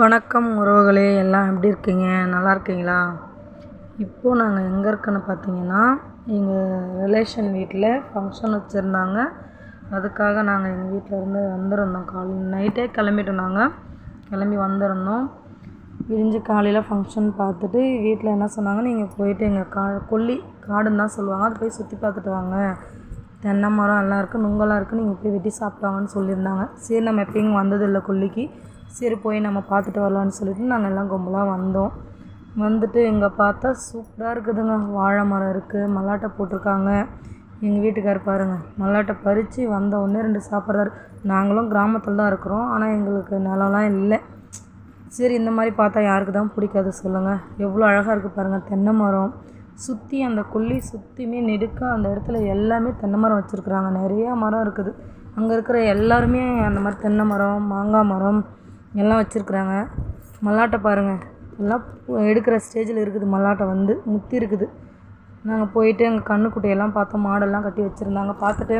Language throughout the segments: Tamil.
வணக்கம் உறவுகளே எல்லாம் எப்படி இருக்கீங்க? நல்லா இருக்கீங்களா? இப்போது நாங்கள் எங்கே இருக்கோன்னு பார்த்தீங்கன்னா எங்கள் ரிலேஷன் வீட்டில் ஃபங்க்ஷன் வச்சுருந்தாங்க. அதுக்காக நாங்கள் எங்கள் வீட்டில் இருந்து வந்திருந்தோம். காலை நைட்டே கிளம்பிட்டோம் நாங்கள் கிளம்பி வந்திருந்தோம். விடிஞ்சு காலையில் ஃபங்க்ஷன் பார்த்துட்டு வீட்டில் என்ன சொன்னாங்க? நீங்கள் போயிட்டு எங்கள் கா கொல்லி காடுன்னு தான் சொல்லுவாங்க. அதை போய் சுற்றி பார்த்துட்டு வாங்க. தென்னை மரம் எல்லாம் இருக்குது நுங்கெல்லாம் இருக்குது நீங்கள் போய் வெட்டி சாப்பிட்டாங்கன்னு சொல்லியிருந்தாங்க. சரி நம்ம எப்பயும் வந்ததில்லை கொல்லிக்கு. சரி போய் நம்ம பார்த்துட்டு வரலான்னு சொல்லிட்டு நாங்கள் எல்லாம் கும்பலாக வந்தோம். வந்துட்டு இங்கே பார்த்தா சூப்பராக இருக்குதுங்க. வாழை மரம் இருக்குது மல்லாட்டை போட்டிருக்காங்க. எங்கள் வீட்டுக்கார் பாருங்கள் மல்லாட்டை பறித்து வந்த உடனே ரெண்டு சாப்பிட்றாரு. நாங்களும் கிராமத்தில் தான் இருக்கிறோம் ஆனால் எங்களுக்கு நிலம்லாம் இல்லை. சரி இந்த மாதிரி பார்த்தா யாருக்கு தான் பிடிக்காது சொல்லுங்கள் எவ்வளோ அழகாக இருக்குது பாருங்கள் தென்னை மரம். சுற்றி அந்த கொல்லி சுற்றியுமே நெடுக்க அந்த இடத்துல எல்லாமே தென்னை மரம் வச்சுருக்குறாங்க. நிறையா மரம் இருக்குது. அங்கே இருக்கிற எல்லாருமே அந்த மாதிரி தென்னை மரம் மாங்காய் மரம் எல்லாம் வச்சுருக்குறாங்க. மல்லாட்டை பாருங்கள் எல்லாம் எடுக்கிற ஸ்டேஜில் இருக்குது மல்லாட்டை வந்து முத்தி இருக்குது. நாங்கள் போயிட்டு எங்கள் கண்ணுக்குட்டையெல்லாம் பார்த்தோம். மாடெல்லாம் கட்டி வச்சுருந்தாங்க. பார்த்துட்டு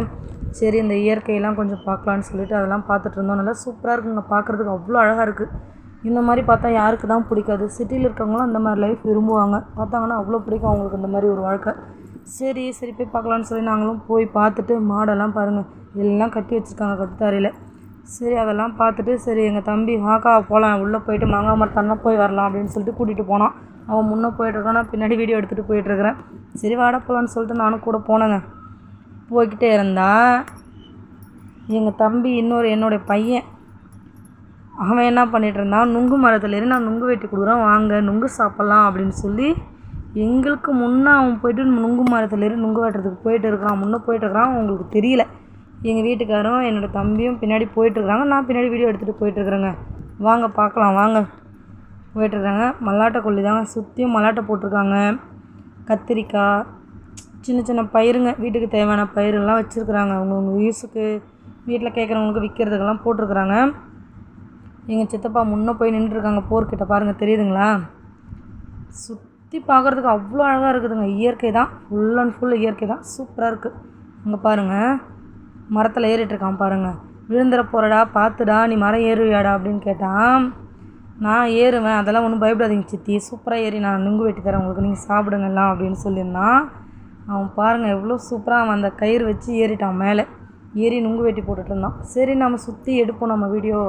சரி இந்த இயற்கையெல்லாம் கொஞ்சம் பார்க்கலான்னு சொல்லிட்டு அதெல்லாம் பார்த்துட்டு இருந்தோம். நல்லா சூப்பராக இருக்குங்க. பார்க்குறதுக்கு அவ்வளோ அழகாக இருக்குது இந்த மாதிரி பார்த்தா யாருக்கு தான் பிடிக்காது. சிட்டியில் இருக்கவங்களும் அந்த மாதிரி லைஃப் விரும்புவாங்க. பார்த்தாங்கன்னா அவ்வளோ பிடிக்கும் அவங்களுக்கு இந்த மாதிரி ஒரு வாழ்க்கை. சரி சரி போய் பார்க்கலான்னு சொல்லி நாங்களும் போய் பார்த்துட்டு மாடெல்லாம் பாருங்கள் எல்லாம் கட்டி வச்சுருக்காங்க கட்டுத்தாரையில். சரி அதெல்லாம் பார்த்துட்டு சரி எங்கள் தம்பி வாக்கா போகலாம் உள்ளே போயிட்டு மாங்காய் மரத்தாண்டா போய் வரலாம் அப்படின்னு சொல்லிட்டு கூட்டிகிட்டு போனான். அவன் முன்னே போயிட்டுருக்கான் நான் பின்னாடி வீடியோ எடுத்துகிட்டு போயிட்டுருக்கிறேன் சரி வாட போகலான்னு சொல்லிட்டு நானும் கூட போனேங்க. போய்கிட்டே இருந்தான் எங்கள் தம்பி இன்னொரு என்னுடைய பையன் அவன் என்ன பண்ணிகிட்டு இருந்தான் நுங்கு மரத்தில் நான் நுங்கு வெட்டி கொடுக்குறேன் வாங்க நுங்கு சாப்பிட்லாம் அப்படின்னு சொல்லி எங்களுக்கு முன்னே அவன் போயிட்டு நுங்கு மரத்தில் நுங்கு வெட்டுறதுக்கு போயிட்டு இருக்கிறான் முன்னே போயிட்டு இருக்கிறான் அவங்களுக்கு தெரியல. எங்கள் வீட்டுக்காரும் என்னோடய தம்பியும் பின்னாடி போயிட்டுருக்குறாங்க. நான் பின்னாடி வீடியோ எடுத்துகிட்டு போயிட்டுருக்குறேங்க. வாங்க பார்க்கலாம் வாங்க. போயிட்டுருக்காங்க மல்லாட்டை கொல்லி தாங்க. சுற்றியும் மல்லாட்டை போட்டிருக்காங்க. கத்திரிக்காய் சின்ன சின்ன பயிருங்க. வீட்டுக்கு தேவையான பயிரெல்லாம் வச்சுருக்குறாங்க. அவங்கவுங்க யூஸுக்கு வீட்டில் கேட்குறவங்களுக்கு விற்கிறதுக்கெல்லாம் போட்டிருக்குறாங்க. எங்கள் சித்தப்பா முன்னே போய் நின்றுருக்காங்க போர்க்கிட்ட பாருங்கள் தெரியுதுங்களா? சுற்றி பார்க்குறதுக்கு அவ்வளோ அழகாக இருக்குதுங்க. இயற்கை தான். ஃபுல் அண்ட் ஃபுல் இயற்கை தான். சூப்பராக இருக்குது அங்கே பாருங்கள் மரத்தில் ஏறிட்டுருக்கான் பாருங்கள் விழுந்துட போகிறடா பார்த்துடா நீ மரம் ஏறுவியாடா அப்படின்னு கேட்டான். நான் ஏறுவேன் அதெல்லாம் ஒன்றும் பயப்படாதீங்க சித்தி. சூப்பராக ஏறி நான் நுங்கு வெட்டி தரேன் உங்களுக்கு. நீங்கள் சாப்பிடுங்க எல்லாம் அப்படின்னு சொல்லியிருந்தான். அவன் பாருங்கள் எவ்வளோ சூப்பராக அவன் அந்த கயிறு வச்சு ஏறிட்டான் மேலே. ஏறி நுங்கு வெட்டி போட்டுட்டு இருந்தான் சரி நம்ம சுற்றி எடுப்போம் நம்ம வீடியோ.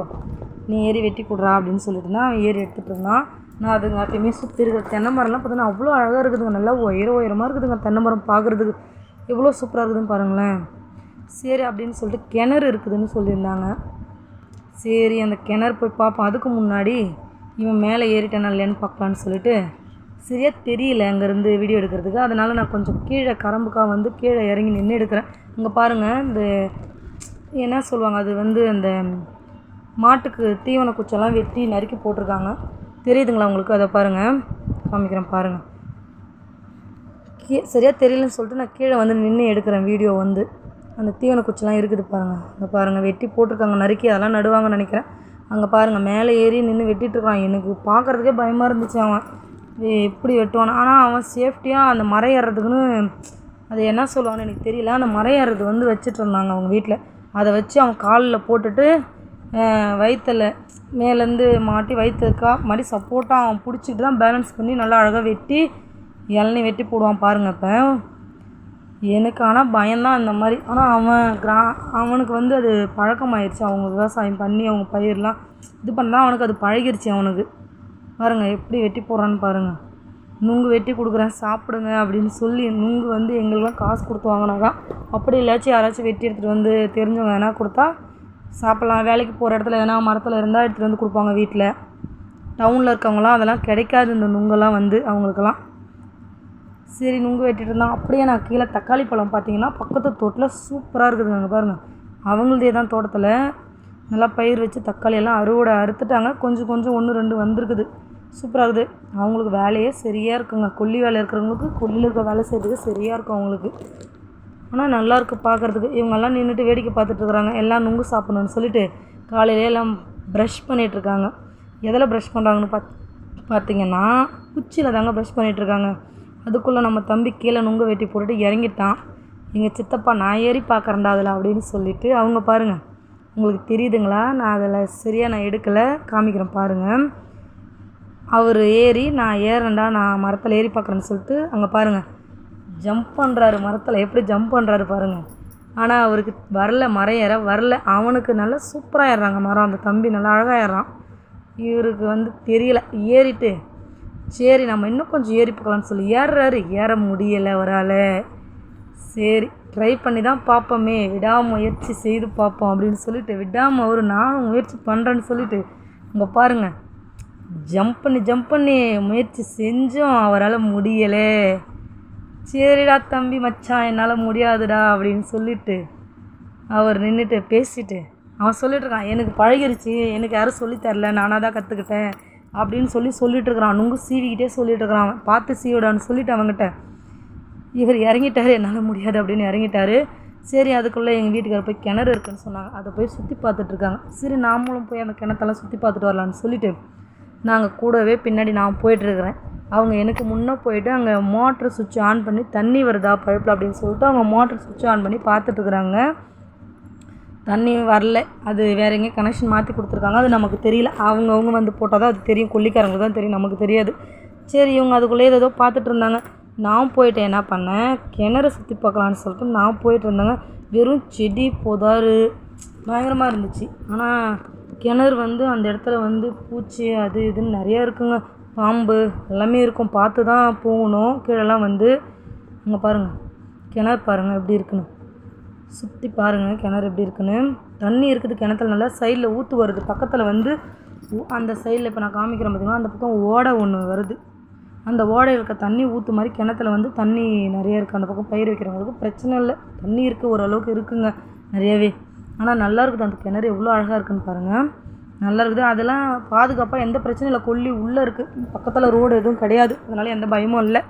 நீ ஏறி வெட்டி கொடுறா அப்படின்னு சொல்லிட்டு இருந்தான் அவன் ஏறி எடுத்துகிட்டு இருந்தான் நான் அதுங்க எப்பயுமே சுற்றி இருக்கிற தென்னை மரம்லாம் பார்த்தீங்கன்னா அவ்வளோ அழகாக இருக்குதுங்க. நல்லா உயர உயரமாக இருக்குதுங்க தென்னை மரம் பார்க்குறதுக்கு. எவ்வளோ சூப்பராக இருக்குதுன்னு பாருங்களேன். சரி அப்படின்னு சொல்லிட்டு கிணறு இருக்குதுன்னு சொல்லியிருந்தாங்க. சரி அந்த கிணறு போய் பார்ப்போம். அதுக்கு முன்னாடி இவன் மேலே ஏறிட்டானா இல்லையான்னு பார்க்கலான்னு சொல்லிட்டு. சரியாக தெரியல அங்கேருந்து வீடியோ எடுக்கிறதுக்கு. அதனால் நான் கொஞ்சம் கீழே கரம்புக்காக வந்து கீழே இறங்கி நின்று எடுக்கிறேன். இங்கே பாருங்கள் இந்த என்ன சொல்லுவாங்க அது வந்து அந்த மாட்டுக்கு தீவன குச்செல்லாம் வெட்டி நறுக்கி போட்டிருக்காங்க. தெரியுதுங்களா உங்களுக்கு? அதை பாருங்கள் காமிக்கிறேன் பாருங்கள் கீ சரியாக தெரியலன்னு சொல்லிட்டு நான் கீழே வந்து நின்று எடுக்கிறேன் வீடியோ வந்து. அந்த தீவன குச்சிலாம் இருக்குது பாருங்கள் அங்கே பாருங்கள் வெட்டி போட்டிருக்காங்க நறுக்கி அதெல்லாம் நடுவாங்கன்னு நினைக்கிறேன். அங்கே பாருங்கள் மேலே ஏறி நின்று வெட்டிகிட்ருக்கான் எனக்கு பார்க்குறதுக்கே பயமாக இருந்துச்சு அவன். எப்படி வெட்டுவான் ஆனால் அவன் சேஃப்டியாக அந்த மரம் ஏறுறதுக்குன்னு அது என்ன சொல்லுவான்னு எனக்கு தெரியல. அந்த மரம் ஏறுறது வந்து வச்சுட்டு இருந்தாங்க அவங்க வீட்டில் அதை வச்சு அவன் காலில் போட்டுட்டு வயிற்றில் மேலேருந்து மாட்டி வயிற்றுக்கா மாதிரி சப்போர்ட்டாக அவன் பிடிச்சிட்டு தான் பேலன்ஸ் பண்ணி நல்லா அழகாக வெட்டி இளநீ வெட்டி போடுவான் பாருங்கள் இப்போ. எனக்கு ஆனால் பயம்தான் இந்த மாதிரி. ஆனால் அவன் கிரா அவனுக்கு வந்து அது பழக்கமாயிடுச்சு அவங்க விவசாயம் பண்ணி அவங்க பயிரெலாம் இது பண்ணால் அவனுக்கு அது பழகிருச்சு அவனுக்கு. பாருங்கள் எப்படி வெட்டி போடுறான்னு பாருங்கள் நுங்கு வெட்டி கொடுக்குறேன் சாப்பிடுங்க அப்படின்னு சொல்லி நுங்கு வந்து எங்களுக்குலாம் காசு கொடுத்து வாங்கினாதான் அப்படி இல்லாச்சும் யாராச்சும் வெட்டி எடுத்துகிட்டு வந்து தெரிஞ்சவங்க எதனா கொடுத்தா சாப்பிட்லாம். வேலைக்கு போகிற இடத்துல எதனா மரத்தில் இருந்தால் எடுத்துகிட்டு வந்து கொடுப்பாங்க வீட்டில் டவுனில் இருக்கவங்களாம் அதெல்லாம் கிடைக்காது இந்த நுங்கெல்லாம் வந்து அவங்களுக்கெல்லாம். சரி நுங்கு வெட்டிட்டு இருந்தான். அப்படியே நான் கீழே தக்காளி பழம் பார்த்தீங்கன்னா பக்கத்து தோட்டத்தில் சூப்பராக இருக்குதுங்க பாருங்கள் அவங்களதே தான் தோட்டத்தில். நல்லா பயிர் வச்சு தக்காளியெல்லாம் அறுவடை அறுத்துட்டாங்க. கொஞ்சம் கொஞ்சம் ஒன்று ரெண்டு வந்திருக்குது. சூப்பராக இருக்குது. அவங்களுக்கு வேலையே சரியாக இருக்குங்க. கொல்லி வேலை இருக்கிறவங்களுக்கு கொல்லியில் இருக்க வேலை செய்கிறதுக்கு சரியாக இருக்கும் அவங்களுக்கு. ஆனால் நல்லாயிருக்கு பார்க்குறதுக்கு இவங்கெல்லாம் நின்றுட்டு வேடிக்கை பார்த்துட்ருக்குறாங்க எல்லாம் நுங்கு சாப்பிட்ணுன்னு சொல்லிட்டு காலையிலே எல்லாம் ப்ரஷ் பண்ணிகிட்ருக்காங்க எதில் ப்ரஷ் பண்ணுறாங்கன்னு பார்த்து பார்த்தீங்கன்னா குச்சியில் தாங்க ப்ரஷ் பண்ணிகிட்ருக்காங்க அதுக்குள்ளே நம்ம தம்பி கீழே நுங்கு வெட்டி போட்டுட்டு இறங்கிட்டான். எங்கள் சித்தப்பா நான் ஏறி பார்க்குறேன்டா அதில் அப்படின்னு சொல்லிட்டு அவங்க பாருங்கள் உங்களுக்கு தெரியுதுங்களா? நான் அதில் சரியாக நான் எடுக்கலை. காமிக்கிறேன் பாருங்கள் அவர் ஏறி நான் ஏறேன்டா நான் மரத்தில் ஏறி பார்க்குறேன்னு சொல்லிட்டு அங்கே பாருங்கள் ஜம்ப் பண்ணுறாரு மரத்தில். எப்படி ஜம்ப் பண்ணுறாரு பாருங்கள் ஆனால் அவருக்கு வரல மரம் ஏற வரல. அவனுக்கு நல்லா சூப்பராக ஏறுறாங்க மரம். அந்த தம்பி நல்லா அழகாக ஏறான் இவருக்கு வந்து தெரியல. ஏறிட்டு சரி நம்ம இன்னும் கொஞ்சம் ஏறி பார்க்கலான்னு சொல்லி ஏறுறாரு. ஏற முடியலை அவரால். சரி ட்ரை பண்ணி தான் பார்ப்போமே. விடாமுயற்சி செய்து பார்ப்போம் அப்படின்னு சொல்லிட்டு விடாமல் அவர் நானும் முயற்சி பண்ணுறேன்னு சொல்லிட்டு இங்கே பாருங்கள் ஜம்ப் பண்ணி ஜம்ப் பண்ணி முயற்சி செஞ்சும். அவரால் முடியலை. சரிடா தம்பி மச்சான் என்னால் முடியாதுடா அப்படின்னு சொல்லிட்டு அவர் நின்றுட்டு பேசிட்டு அவன் சொல்லிட்டு இருக்கான் எனக்கு பழகிருச்சு. எனக்கு யாரும் சொல்லித்தரல நானாக தான் கற்றுக்கிட்டேன் அப்படின்னு சொல்லி சொல்லிட்டு இருக்கிறான் நுங்கு சீவிக்கிட்டே சொல்லிட்டு இருக்கிறான் அவன் பார்த்து சீவிடான்னு சொல்லிட்டு அவங்ககிட்ட இவர் இறங்கிட்டாரு என்னால் முடியாது அப்படின்னு இறங்கிட்டாரு. சரி அதுக்குள்ளே எங்கள் வீட்டுக்கார போய் கிணறு இருக்குன்னு சொன்னாங்க. அதை போய் சுற்றி பார்த்துட்ருக்காங்க சரி நாமளும் போய் அந்த கிணத்தெல்லாம் சுற்றி பார்த்துட்டு வரலான்னு சொல்லிவிட்டு நாங்கள் கூடவே பின்னாடி நான் போயிட்டுருக்குறேன். அவங்க எனக்கு முன்னே போயிட்டு அங்கே மோட்ரு சுவிட்ச் ஆன் பண்ணி தண்ணி வருதா பழுப்பில் அப்படின்னு சொல்லிட்டு அவங்க மோட்ரு சுவிட்ச் ஆன் பண்ணி பார்த்துட்ருக்குறாங்க தண்ணி வரல. அது வேற எங்கேயும் கனெக்ஷன் மாற்றி கொடுத்துருக்காங்க. அது நமக்கு தெரியல. அவங்கவுங்க வந்து போட்டால் தான் அது தெரியும். கொல்லிக்காரங்களுக்கு தான் தெரியும். நமக்கு தெரியாது. சரி இவங்க அதுக்குள்ளே ஏதோ பார்த்துட்டு இருந்தாங்க. நான் போயிட்டு என்ன பண்ணேன்? கிணறு சுற்றி பார்க்கலான்னு சொல்லிட்டு நான் போயிட்டு இருந்தேங்க. வெறும் செடி புதாரு. பயங்கரமாக இருந்துச்சு. ஆனால் கிணறு வந்து அந்த இடத்துல வந்து பூச்சி அது இதுன்னு நிறையா இருக்குங்க. பாம்பு எல்லாமே இருக்கும். பார்த்து தான் போகணும். கீழெல்லாம் வந்து அங்கே பாருங்கள் கிணறு பாருங்கள் எப்படி இருக்குன்னு. சுற்றி பாருங்கள் கிணறு எப்படி இருக்குன்னு. தண்ணி இருக்குது கிணத்துல நல்லா சைடில் ஊற்று வருது. பக்கத்தில் வந்து அந்த சைடில் இப்போ நான் காமிக்கிறேன் பார்த்தீங்கன்னா அந்த பக்கம் ஓடை ஒன்று வருது. அந்த ஓடையில் இருக்க தண்ணி ஊற்று மாதிரி கிணத்துல வந்து தண்ணி நிறைய இருக்குது அந்த பக்கம் பயிர் வைக்கிறவங்களுக்கு பிரச்சனை இல்லை. தண்ணி இருக்குது ஓரளவுக்கு இருக்குங்க நிறையவே. ஆனால் நல்லா இருக்குது. அந்த கிணறு எவ்வளோ அழகாக இருக்குன்னு பாருங்கள் நல்லா இருக்குது. அதெல்லாம் பாதுகாப்பாக எந்த பிரச்சனையும் இல்லை. கொல்லி உள்ளே இருக்குது பக்கத்தில் ரோடு எதுவும் கிடையாது. அதனால் எந்த பயமும் இல்லை.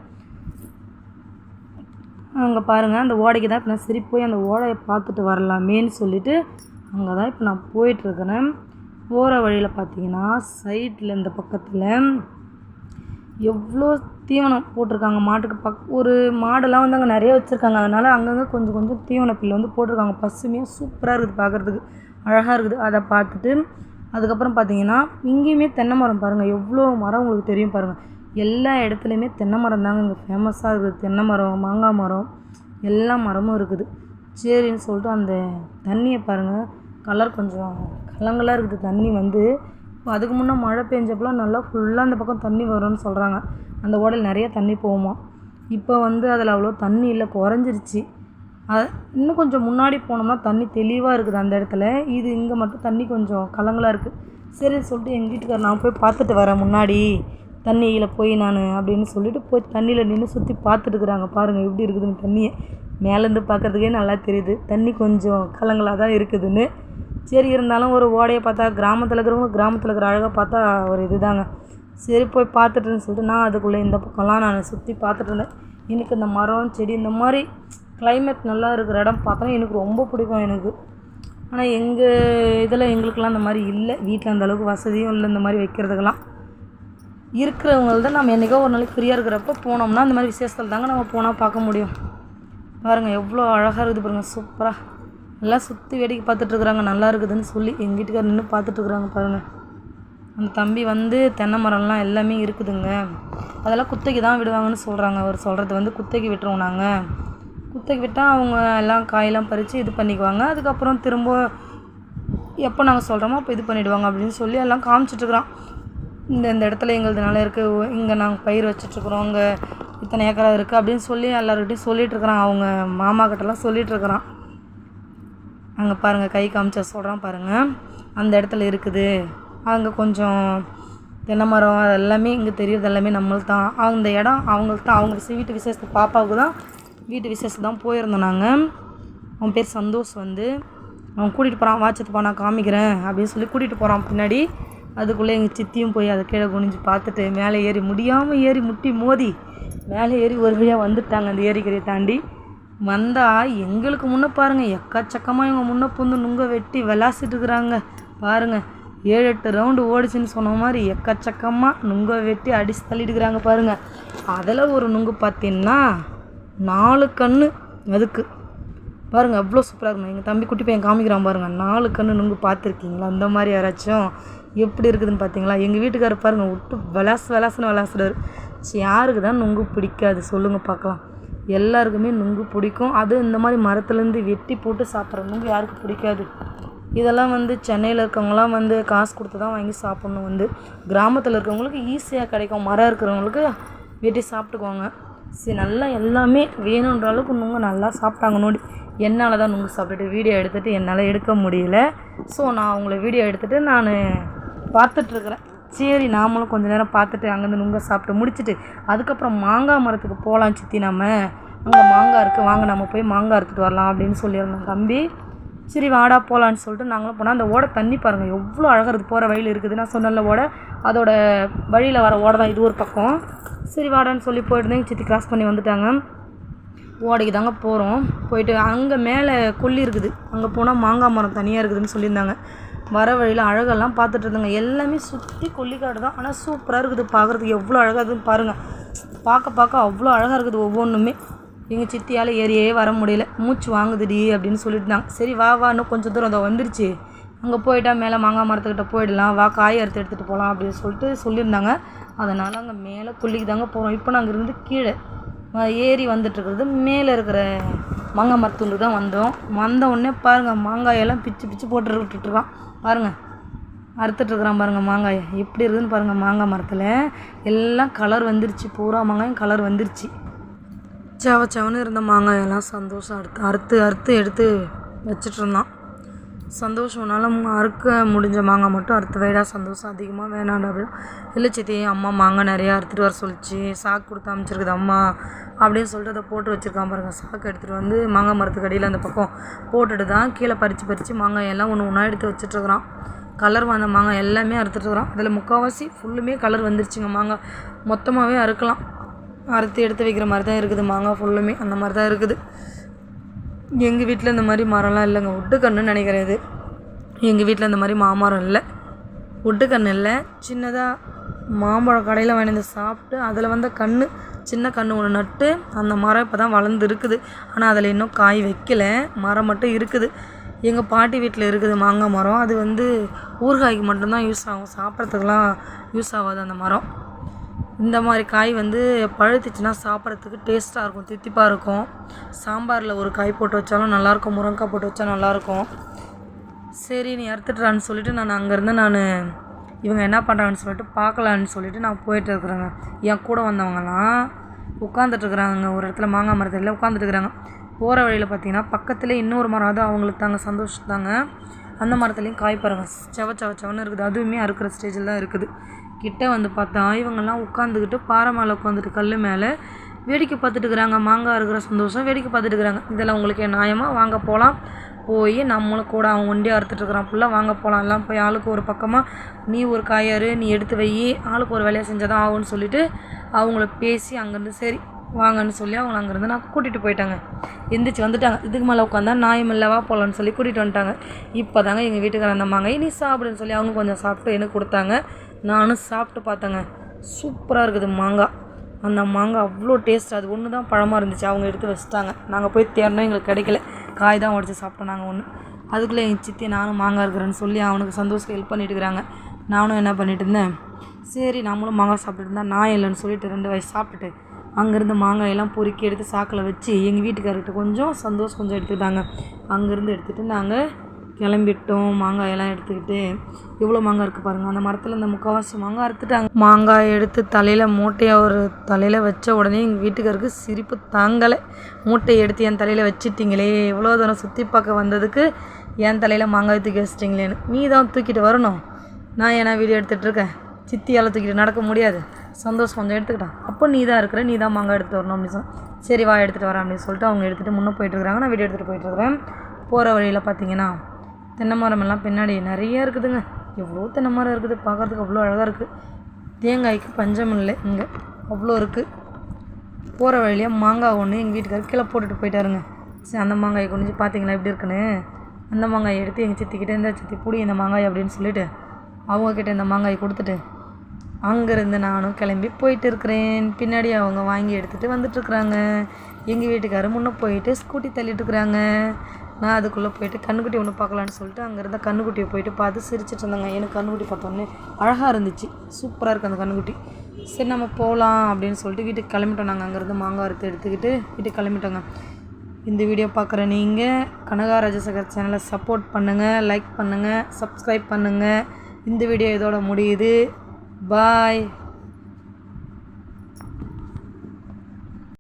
அங்கே பாருங்கள் அந்த ஓடைக்கு தான் இப்போ நான் சரி போய் அந்த ஓடையை பார்த்துட்டு வரலாமேன்னு சொல்லிட்டு அங்கே தான் இப்போ நான் போயிட்டுருக்கிறேன் போகிற வழியில் பார்த்தீங்கன்னா சைட்டில் இந்த பக்கத்தில் எவ்வளோ தீவனம் போட்டிருக்காங்க. மாட்டுக்கு பக் ஒரு மாடெல்லாம் வந்து அங்கே நிறைய வச்சுருக்காங்க. அதனால் அங்கங்கே கொஞ்சம் கொஞ்சம் தீவன பில்லு வந்து போட்டிருக்காங்க. பசுமையாக சூப்பராக இருக்குது பார்க்குறதுக்கு அழகாக இருக்குது. அதை பார்த்துட்டு அதுக்கப்புறம் பார்த்தீங்கன்னா இங்கேயுமே தென்னை மரம் பாருங்கள் எவ்வளோ மரம் உங்களுக்கு தெரியும் பாருங்கள் எல்லா இடத்துலையுமே தென்னை மரம் தாங்க இங்கே ஃபேமஸாக இருக்குது. தென்னை மரம் மாங்காய் மரம் எல்லா மரமும் இருக்குது. சரின்னு சொல்லிட்டு அந்த தண்ணியை பாருங்கள் கலர் கொஞ்சம் கலங்களாக இருக்குது தண்ணி வந்து. இப்போ அதுக்கு முன்னே மழை பெஞ்சப்பெல்லாம் நல்லா ஃபுல்லாக அந்த பக்கம் தண்ணி வரும்னு சொல்கிறாங்க அந்த ஓடையில் நிறைய தண்ணி போகுமா? இப்போ வந்து அதில் அவ்வளோ தண்ணி இல்லை குறைஞ்சிருச்சு. அது இன்னும் கொஞ்சம் முன்னாடி போனோம்னா தண்ணி தெளிவாக இருக்குது அந்த இடத்துல. இது இங்கே மட்டும் தண்ணி கொஞ்சம் கலங்களாக இருக்குது சரின்னு சொல்லிட்டு எங்கள் வீட்டுக்காரர் நான் போய் பார்த்துட்டு வரேன் முன்னாடி. தண்ணியில் போய் நான் அப்படின்னு சொல்லிட்டு போய் தண்ணியில் நின்று சுற்றி பார்த்துட்டு இருக்கிறாங்க பாருங்கள் எப்படி இருக்குதுன்னு தண்ணியை. மேலேருந்து பார்க்கறதுக்கே நல்லா தெரியுது. தண்ணி கொஞ்சம் கலங்களாக தான் இருக்குதுன்னு. சரி இருந்தாலும் ஒரு ஓடையை பார்த்தா கிராமத்தில் இருக்கிறவங்க கிராமத்தில் இருக்கிற அழகாக பார்த்தா ஒரு இதுதாங்க. சரி போய் பார்த்துட்டுன்னு சொல்லிட்டு நான் அதுக்குள்ளே இந்த பக்கம்லாம் நான் சுற்றி பார்த்துட்டு இருந்தேன். எனக்கு இந்த மரம் செடி இந்த மாதிரி கிளைமேட் நல்லா இருக்கிற இடம் பார்த்தோன்னா எனக்கு ரொம்ப பிடிக்கும் எனக்கு. ஆனால் எங்கள் இதில் எங்களுக்கெல்லாம் அந்த மாதிரி இல்லை. வீட்டில் அந்தளவுக்கு வசதியும் இல்லை இந்த மாதிரி வைக்கிறதுக்கெல்லாம். இருக்கிறவங்க தான் நம்ம என்றைக்கோ ஒரு நாளைக்கு ஃப்ரீயாக இருக்கிறப்ப போனோம்னா அந்த மாதிரி விசேஷத்தில் தாங்க நம்ம போனால் பார்க்க முடியும். பாருங்கள் எவ்வளோ அழகாக இருக்குது பாருங்கள் சூப்பராக எல்லாம் சுற்றி வேடிக்கை பார்த்துட்ருக்குறாங்க நல்லா இருக்குதுன்னு சொல்லி எங்கள் வீட்டுக்கார் நின்று பார்த்துட்ருக்குறாங்க பாருங்கள் அந்த தம்பி வந்து தென்னை மரம்லாம் எல்லாமே இருக்குதுங்க. அதெல்லாம் குத்தைக்கு தான் விடுவாங்கன்னு சொல்கிறாங்க அவர் சொல்கிறது வந்து குத்தைக்கு விட்டுருவோம் நாங்கள் குத்தைக்கு விட்டால் அவங்க எல்லாம் காயெல்லாம் பறித்து இது பண்ணிக்குவாங்க. அதுக்கப்புறம் திரும்ப எப்போ நாங்கள் சொல்கிறோமோ அப்போ இது பண்ணிவிடுவாங்க அப்படின்னு சொல்லி எல்லாம் காமிச்சிட்ருக்குறான் இந்த இந்த இடத்துல எங்களுது நிலம் இருக்குது இங்கே நாங்கள் பயிர் வச்சிட்ருக்குறோம். இங்கே இத்தனை ஏக்கரா இருக்குது அப்படின்னு சொல்லி எல்லாருக்கிட்டையும் சொல்லிகிட்ருக்குறான் அவங்க மாமா கிட்டலாம் சொல்லிகிட்ருக்குறான் அங்கே பாருங்கள் கை காமிச்சா சொல்கிறான் பாருங்கள் அந்த இடத்துல இருக்குது. அங்கே கொஞ்சம் தென்னை மரம் அது எல்லாமே இங்கே தெரியுறது எல்லாமே நம்மளுக்கு தான் அந்த இடம் அவங்களுக்கு தான் அவங்க வீட்டு விசேஷத்துக்கு பாப்பாவுக்கு தான் வீட்டு விசேஷத்து தான் போயிருந்தோம் நாங்கள் அவன் பேர் சந்தோஷ் வந்து. அவன் கூட்டிகிட்டு போகிறான் வாட்சத்துப்பா நான் காமிக்கிறேன். அப்படின்னு சொல்லி கூட்டிகிட்டு போகிறான் பின்னாடி. அதுக்குள்ளே எங்கள் சித்தியும் போய் அதை கீழே குனிஞ்சு பார்த்துட்டு மேலே ஏறி முடியாமல் ஏறி முட்டி மோதி மேலே ஏறி ஒரு வழியாக வந்துட்டாங்க அந்த ஏரிக்கரையை தாண்டி. வந்தால் எங்களுக்கு முன்னே பாருங்கள் எக்கச்சக்கமாக இவங்க முன்னே புந்து நுங்க வெட்டி விளாசிட்டு இருக்கிறாங்க. பாருங்கள் ஏழு எட்டு ரவுண்டு ஓடிச்சுன்னு சொன்ன மாதிரி எக்கச்சக்கமாக நுங்க வெட்டி அடிச்சு தள்ளிட்டுக்கிறாங்க பாருங்கள் அதில் ஒரு நுங்கு பார்த்தீங்கன்னா நாலு கண்ணு அதுக்கு பாருங்கள் அவ்வளோ சூப்பராக இருக்கும் எங்கள் தம்பி குட்டி பையன் காமிக்கிறான் பாருங்கள் நாலு கன்று நுங்கு பார்த்துருக்கீங்களா? அந்த மாதிரி யாராச்சும் எப்படி இருக்குதுன்னு பார்த்தீங்களா? எங்கள் வீட்டுக்காரர் பாருங்கள் விட்டு விளாசு விளாசுன்னு விளாசுறாரு. சரி யாருக்கு தான் நுங்கு பிடிக்காது? சொல்லுங்கள் பார்க்கலாம். எல்லாருக்குமே நுங்கு பிடிக்கும். அது இந்த மாதிரி மரத்துலேருந்து வெட்டி போட்டு சாப்பிட்ற நுங்கு யாருக்கு பிடிக்காது? இதெல்லாம் வந்து சென்னையில் இருக்கவங்களாம் வந்து காசு கொடுத்து தான் வாங்கி சாப்பிட்ணும் வந்து. கிராமத்தில் இருக்கவங்களுக்கு ஈஸியாக கிடைக்கும். மரம் இருக்கிறவங்களுக்கு வெட்டி சாப்பிட்டுக்குவாங்க. சரி நல்லா எல்லாமே வேணுன்ற அளவுக்கு நுங்கு நல்லா சாப்பிட்டாங்க நோடி என்னால் தான் நுங்கு சாப்பிட்டுட்டு வீடியோ எடுத்துகிட்டு என்னால் எடுக்க முடியல. ஸோ நான் அவங்கள வீடியோ எடுத்துகிட்டு நான் பார்த்துட்ருக்குறேன். சரி நாமளும் கொஞ்ச நேரம் பார்த்துட்டு அங்கேருந்து நுங்க சாப்பிட்டு முடிச்சுட்டு அதுக்கப்புறம் மாங்காய் மரத்துக்கு போகலாம் சித்தி நம்ம அங்கே மாங்காய் இருக்குது வாங்க நம்ம போய் மாங்காய் அறுத்துட்டு வரலாம் அப்படின்னு சொல்லியிருந்தோம் தம்பி. சரி வாடா போகலான்னு சொல்லிட்டு நாங்களும் போனால் அந்த ஓடை தண்ணி பாருங்கள் எவ்வளோ அழகாக இருக்குது. போகிற வழியில் இருக்குது. நான் சொன்னல ஓடை. அதோட வழியில் வர ஓடை தான் இது ஒரு பக்கம். சரி வாடான்னு சொல்லி போயிட்டு சித்தி கிராஸ் பண்ணி வந்துட்டாங்க. ஓடைக்கு தாங்க போகிறோம் போயிட்டு அங்கே மேலே கொல்லி இருக்குது. அங்கே போனால் மாங்காய் மரம் தனியாக இருக்குதுன்னு சொல்லியிருந்தாங்க. வர வழியில் அழகெல்லாம் பார்த்துட்டு இருந்தேங்க. எல்லாமே சுற்றி கொல்லிக்காடு தான். ஆனால் சூப்பராக இருக்குது. பார்க்குறதுக்கு எவ்வளோ அழகாக இருக்குதுன்னு பாருங்கள் பார்க்க பார்க்க அவ்வளோ அழகாக இருக்குது ஒவ்வொன்றுமே எங்கள் சித்தியால் ஏறியே வர முடியல. மூச்சு வாங்குதுடி அப்படின்னு சொல்லிட்டுருந்தாங்க சரி வா வா இன்னும் கொஞ்சம் தூரம் அதை வந்துருச்சு. அங்கே போயிட்டா மேலே மாங்காய் மரத்துக்கிட்ட போயிடலாம். வா காய் அறுத்து எடுத்துகிட்டு போகலாம் அப்படின்னு சொல்லிட்டு சொல்லியிருந்தாங்க. அதனால் அங்கே மேலே கொல்லிக்கு தாங்க போகிறோம் இப்போ நாங்கள் இருந்து கீழே ஏறி வந்துட்டுருக்கிறது மேலே இருக்கிற மாங்காய் மரத்துக்கு தான் வந்தோம். வந்த உடனே பாருங்கள் மாங்காயெல்லாம் பிச்சு பிச்சு போட்டு விட்டுட்டுருக்கான் பாருங்கள் அறுத்துட்ருக்குறான் பாருங்கள் மாங்காயை. எப்படி இருக்குதுன்னு பாருங்கள் மாங்காய் மரத்தில். எல்லாம் கலர் வந்துருச்சு. பூரா மாங்காயும் கலர் வந்துருச்சு. சவ சவன்னு இருந்த மாங்காயெல்லாம் சந்தோஷம். அறுத்து அறுத்து அறுத்து எடுத்து வச்சிட்டுருந்தான் சந்தோஷம்னால அறுக்க முடிஞ்ச மாங்காய் மட்டும் அறுத்து வைடா சந்தோஷம் அதிகமாக வேணாண்டா அப்படின்னு இல்லை சித்தி அம்மா மாங்காய் நிறையா அறுத்துட்டு வர சொல்லிச்சு. சாக்கு கொடுத்து அமைச்சிருக்குது அம்மா. அப்படின்னு சொல்லிட்டு அதை போட்டு வச்சுருக்கான் பாருங்க. சாக்கு எடுத்துகிட்டு வந்து மாங்காய் மரத்துக்கு அடியில் அந்த பக்கம் போட்டுட்டு தான் கீழே பறித்து பறித்து மாங்காய் எல்லாம் ஒன்று ஒன்றா எடுத்து வச்சிட்ருக்குறான் கலர் வந்த மாங்காய் எல்லாமே அறுத்துட்ருக்குறான் அதில் முக்கால்வாசி ஃபுல்லுமே கலர் வந்துருச்சுங்க மாங்காய் மொத்தமாகவே அறுக்கலாம். அறுத்து எடுத்து வைக்கிற மாதிரி தான் இருக்குது மாங்காய் ஃபுல்லுமே அந்த மாதிரி தான் இருக்குது. எங்கள் வீட்டில் இந்த மாதிரி மரம்லாம் இல்லைங்க. ஒட்டு நினைக்கிறது நினைக்கிறேன் இது. எங்கள் வீட்டில் இந்த மாதிரி மாமரம் இல்லை. ஒட்டுக்கண்ணு இல்லை. சின்னதாக மாம்பழம் கடையில் வாங்கி வந்து சாப்பிட்டு அதில் வந்த கண் சின்ன கன்று ஒன்று நட்டு அந்த மரம் இப்போ தான் வளர்ந்து இருக்குது. ஆனால் அதில் இன்னும் காய் வைக்கல. மரம் மட்டும் இருக்குது. எங்கள் பாட்டி வீட்டில் இருக்குது மாங்காய் மரம். அது வந்து ஊறுகாய்க்கு மட்டும்தான் யூஸ் ஆகும். சாப்பிட்றதுக்கெலாம் யூஸ் ஆகாது அந்த மரம். இந்த மாதிரி காய் வந்து பழுத்துச்சுன்னா சாப்பிட்றதுக்கு டேஸ்ட்டாக இருக்கும் தித்திப்பாக இருக்கும். சாம்பாரில் ஒரு காய் போட்டு வச்சாலும் நல்லாயிருக்கும் முருங்கைக்காய் போட்டு வச்சா நல்லாயிருக்கும். சரி நீ அறுத்துட்றான்னு சொல்லிட்டு நான் அங்கேருந்து நான் இவங்க என்ன பண்ணுறாங்கன்னு சொல்லிட்டு பார்க்கலான்னு சொல்லிட்டு நான் போயிட்டு இருக்கிறேங்க. என் கூட வந்தவங்கலாம் உட்காந்துட்டு இருக்கிறாங்க. ஒரு இடத்துல மாங்காய் மரத்தில் உட்காந்துட்டு இருக்கிறாங்க. போகிற வழியில் பார்த்தீங்கன்னா பக்கத்தில் இன்னொரு மரம். அது அவங்களுக்கு தாங்க சந்தோஷத்தாங்க அந்த மரத்துலேயும் காய் பாருங்க. செவ செவ செவன்னு இருக்குது. அதுவுமே அறுக்கிற ஸ்டேஜில் தான் இருக்குது. கிட்டே வந்து பார்த்தா இவங்கெல்லாம் உட்காந்துக்கிட்டு பாறை மேலே உட்காந்துட்டு கல் மேலே வேடிக்கை பார்த்துட்டு இருக்கிறாங்க. மாங்காய் இருக்கிற சந்தோஷம் வேடிக்கை பார்த்துட்டு இருக்கிறாங்க. இதெல்லாம் உங்களுக்கு நியாயமாக வாங்க போகலாம் போய் நம்மளும் கூட அவன் ஒண்டியாக அறுத்துட்டு இருக்கிறான். ஃபுல்லாக வாங்க போகலாம் எல்லாம் போய் ஆளுக்கு ஒரு பக்கமாக நீ ஒரு காயாரு நீ எடுத்து வை. ஆளுக்கு ஒரு வேலையை செஞ்சால் தான் ஆகும்னு சொல்லிட்டு அவங்கள பேசி அங்கேருந்து சரி வாங்கன்னு சொல்லி அவங்கள அங்கேருந்து நான் கூட்டிகிட்டு போயிட்டாங்க. எந்திரிச்சு வந்துட்டாங்க. இதுக்கு மேலே உட்காந்தா நாயம் இல்லைவா போகலான்னு சொல்லி கூட்டிகிட்டு வந்துட்டாங்க. இப்போ தாங்க எங்கள் வீட்டுக்காரர் அந்த மாங்காய் நீ சாப்பிடுன்னு சொல்லி அவங்க கொஞ்சம் சாப்பிட்டு எனக்கு கொடுத்தாங்க. நானும் சாப்பிட்டு பார்த்தேங்க. சூப்பராக இருக்குது மாங்காய் அந்த மாங்காய் அவ்வளோ டேஸ்ட் அது ஒன்று தான் பழமாக இருந்துச்சு. அவங்க எடுத்து வச்சுட்டாங்க. நாங்கள் போய் தேடினோம் எங்களுக்கு கிடைக்கல. காய் தான் உடச்சி சாப்பிட்டோம் நாங்கள் ஒன்று அதுக்குள்ளே என் சித்தி நானும் மாங்காய் இருக்கிறேன்னு சொல்லி அவனுக்கு சந்தோஷம் ஹெல்ப் பண்ணிட்டு இருக்கிறாங்க. நானும் என்ன பண்ணிட்டு இருந்தேன் சரி நம்மளும் மாங்காய் சாப்பிட்டு இருந்தா நான் இல்லைன்னு சொல்லிட்டு ரெண்டு வயசு சாப்பிட்டுட்டு அங்கேருந்து மாங்காயெல்லாம் பொறுக்கி எடுத்து சாக்கில் வச்சு எங்கள் வீட்டுக்காரர்கிட்ட கொஞ்சம் சந்தோஷம் கொஞ்சம் எடுத்துக்கிட்டாங்க. அங்கேருந்து எடுத்துகிட்டு நாங்கள் கிளம்பிட்டோம். மாங்காயெல்லாம் எடுத்துக்கிட்டு எவ்வளோ மாங்காய் இருக்குது பாருங்கள் அந்த மரத்தில் இந்த முக்கால்வாசி மாங்காய் அறுத்துட்டாங்க. மாங்காய் எடுத்து தலையில் மூட்டையை ஒரு தலையில் வச்ச உடனே எங்கள் வீட்டுக்காருக்கு சிரிப்பு தாங்கலை. மூட்டையை எடுத்து என் தலையில் வச்சிட்டிங்களே. எவ்வளோ தூரம் சுற்றி பார்க்க வந்ததுக்கு என் தலையில் மாங்காய் தூக்கி வச்சிட்டிங்களேன்னு. நீ தான் தூக்கிட்டு வரணும். நான் ஏன்னா வீடியோ எடுத்துகிட்டு இருக்கேன்? சித்தியால் தூக்கிட்டு நடக்க முடியாது. சந்தோஷம் கொஞ்சம் எடுத்துக்கிட்டான். அப்போ நீ தான் இருக்கிற நீ தான் மாங்காய் எடுத்துகிட்டு வரணும் அப்படின்னு சொன்னேன். சரி வா எடுத்துகிட்டு வரேன் அப்படின்னு சொல்லிட்டு அவங்க எடுத்துகிட்டு முன்னே போயிட்டுருக்குறாங்க நான் வீடியோ எடுத்துகிட்டு போயிட்டுருக்குறேன் போகிற வழியில் பார்த்தீங்கன்னா தென்னை மரம் எல்லாம் பின்னாடி நிறைய இருக்குதுங்க. எவ்வளோ தென்னை மரம் இருக்குது பார்க்குறதுக்கு அவ்வளோ அழகாக இருக்குது தேங்காய்க்கு பஞ்சம் இல்லை இங்கே. அவ்வளோ இருக்குது போகிற வழியாக மாங்காய் ஒன்று எங்கள் வீட்டுக்காரர் கீழே போட்டுட்டு போயிட்டாருங்க. சரி அந்த மாங்காயை கொண்டு பார்த்தீங்களா எப்படி இருக்குன்னு? அந்த மாங்காயை எடுத்து எங்கள் சித்திக்கிட்டே இந்த சித்தி பிடி இந்த மாங்காய் அப்படின்னு சொல்லிட்டு அவங்கக்கிட்ட இந்த மாங்காயை கொடுத்துட்டு அங்கேருந்து நானும் கிளம்பி போயிட்டு இருக்கிறேன். பின்னாடி அவங்க வாங்கி எடுத்துகிட்டு வந்துட்டுருக்குறாங்க எங்கள் வீட்டுக்காரர் முன்னே போயிட்டு ஸ்கூட்டி தள்ளிட்டு இருக்கிறாங்க நான் அதுக்குள்ளே போயிட்டு கண்ணுக்குட்டி ஒன்று பார்க்கலான்னு சொல்லிட்டு அங்கே இருந்த கண்ணுக்குட்டியை போயிட்டு பார்த்து சிரிச்சிட்டு இருந்தாங்க. எனக்கு கண்ணுக்குட்டி பார்த்தோன்னே அழகாக இருந்துச்சு. சூப்பராக இருக்குது அந்த கண்ணுக்குட்டி. சரி நம்ம போகலாம் அப்படின்னு சொல்லிட்டு வீட்டுக்கு கிளம்பிட்டோம். நாங்கள் அங்கேருந்து மாங்காய் அறுத்து எடுத்துக்கிட்டு வீட்டுக்கு கிளம்பிட்டோங்க. இந்த வீடியோ பார்க்குற நீங்கள் கனகா ராஜசேகர் சேனலை சப்போர்ட் பண்ணுங்கள் லைக் பண்ணுங்கள் சப்ஸ்கிரைப் பண்ணுங்கள் இந்த வீடியோ இதோட முடியுது. பாய்